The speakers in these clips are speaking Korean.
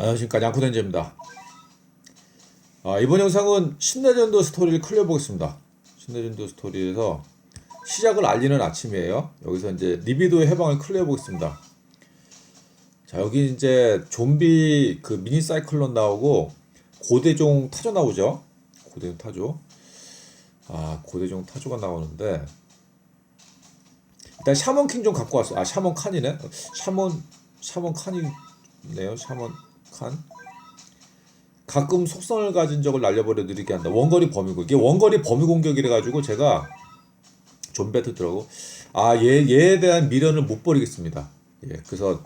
안녕하십니까 양쿠덴제입니다. 아, 이번 영상은 신내전도 스토리를 클리어 보겠습니다. 신내전도 스토리에서 시작을 알리는 아침이에요. 여기서 이제 리비도의 해방을 클리어 보겠습니다. 자 여기 이제 좀비 그 미니 사이클론 나오고 고대종 타조 나오죠. 고대종 타조. 아 고대종 타조가 나오는데 일단 샤먼 킹 좀 갖고 왔어. 아 샤먼 칸이네. 샤먼 샤먼 칸이네요. 샤먼 칸. 가끔 속성을 가진 적을 날려버려 느리게 한다. 원거리 범위고 이게 원거리 범위 공격이래 가지고 제가 좀비한테 들어고 아 얘 얘에 대한 미련을 못 버리겠습니다. 예, 그래서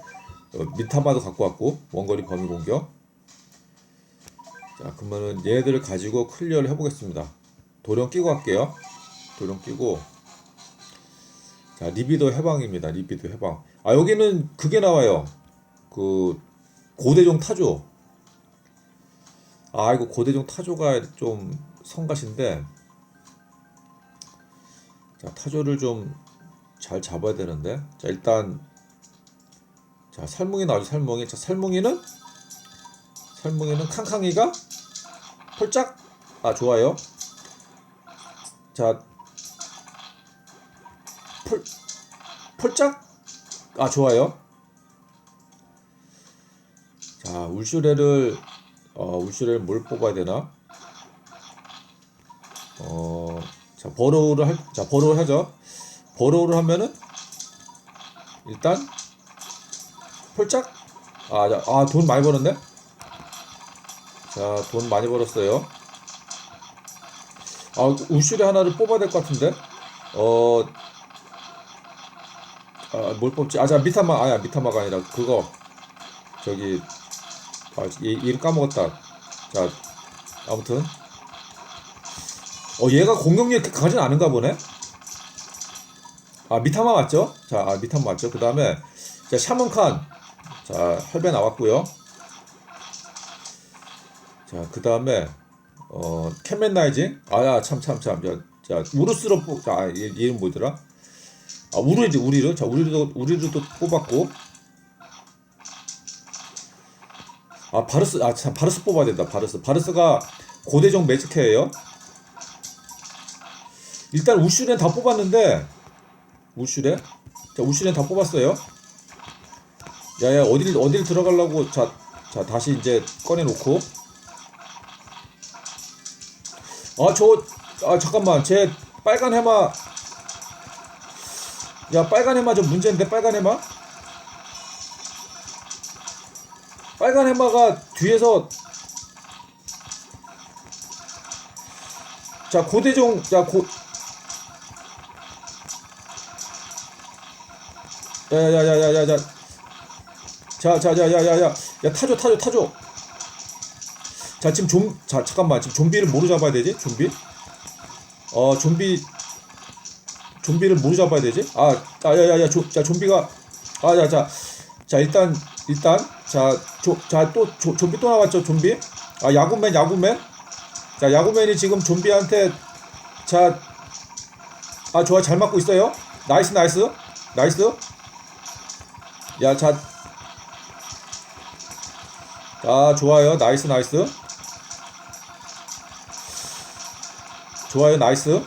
어, 미타마도 갖고 왔고 원거리 범위 공격. 자 그러면은 얘들을 가지고 클리어를 해 보겠습니다. 도령 끼고 할게요. 도령 끼고 자 리비도 해방입니다. 리비도 해방. 아 여기는 그게 나와요. 그 고대종 타조. 아 이거 고대종 타조가 좀 성가신데 자 타조를 좀 잘 잡아야 되는데 자 일단 자 살뭉이 나오죠 살뭉이. 자 살뭉이는 살뭉이는 캉캉이가 폴짝? 아 좋아요. 자 폴, 폴짝? 아 좋아요 자 울슈레를 어 울슈레를 뭘 뽑아야 되나? 어 자 버로우를 할 자 버로우를 하죠. 버로우를 하면은 일단 폴짝? 아돈 많이 벌었네? 자 돈 많이 벌었어요. 아 울슈레 하나를 뽑아야 될 것 같은데? 어 아, 뭘 뽑지? 아, 자, 미타마, 아야, 미타마가 아니라, 그거, 저기, 아, 얘, 이름 까먹었다. 자, 아무튼. 어, 얘가 공격력이 강하진 않은가 보네? 아, 미타마 맞죠? 자, 아, 미타마 맞죠? 그 다음에, 자, 샤먼칸. 자, 혈배 나왔고요 자, 그 다음에, 어, 캠맨나이징. 아, 야, 참, 참, 참. 자, 자 우르스로 뽑, 자, 아, 얘, 얘 이름 뭐더라? 아, 우리지, 우리를. 자, 우리도, 우리를 또 뽑았고. 아, 바르스, 아, 참, 바르스 뽑아야 된다, 바르스. 바르스가 고대종 매직캐예요 일단 우슈렌 다 뽑았는데, 우슈렌? 자, 우슈렌 다 뽑았어요. 야, 야, 어딜, 어딜 들어가려고, 자, 자, 다시 이제 꺼내놓고. 아, 저, 아, 잠깐만, 제 빨간 해마, 야 빨간 해마 좀 문제인데 빨간 해마 빨간 해마가 뒤에서 자 고대종 야고 야야야야야야. 자자자야야야. 야 타조 타조 타조 자 지금 좀 자 잠깐만. 지금 좀비를 뭐로 잡아야 되지? 좀비? 어 좀비 좀비를 뭐로 잡아야 되지? 아, 아, 야, 야, 야, 조, 자, 좀비가, 아, 야, 자, 자, 일단, 일단, 자, 조, 자, 또, 조, 좀비 또 나왔죠, 좀비? 아, 야구맨, 야구맨? 자, 야구맨이 지금 좀비한테, 자, 아, 좋아, 잘 맞고 있어요. 나이스, 나이스, 나이스. 야, 자, 자, 좋아요, 나이스, 나이스. 좋아요, 나이스.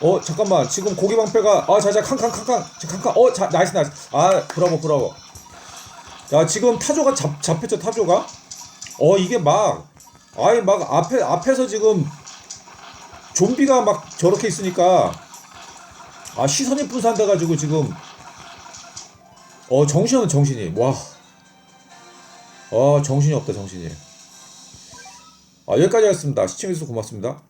어 잠깐만. 지금 고기 방패가 아 자자 칸칸 칸칸. 어자 나이스 나이스. 아 브라보 브라보. 야 지금 타조가 잡 잡혔죠 타조가? 어 이게 막 아이 막 앞에 앞에서 지금 좀비가 막 저렇게 있으니까 아 시선이 분산돼 가지고 지금. 어 정신은 정신이. 와어 정신이 없다 정신이. 아 여기까지 하겠습니다. 시청해주셔서 고맙습니다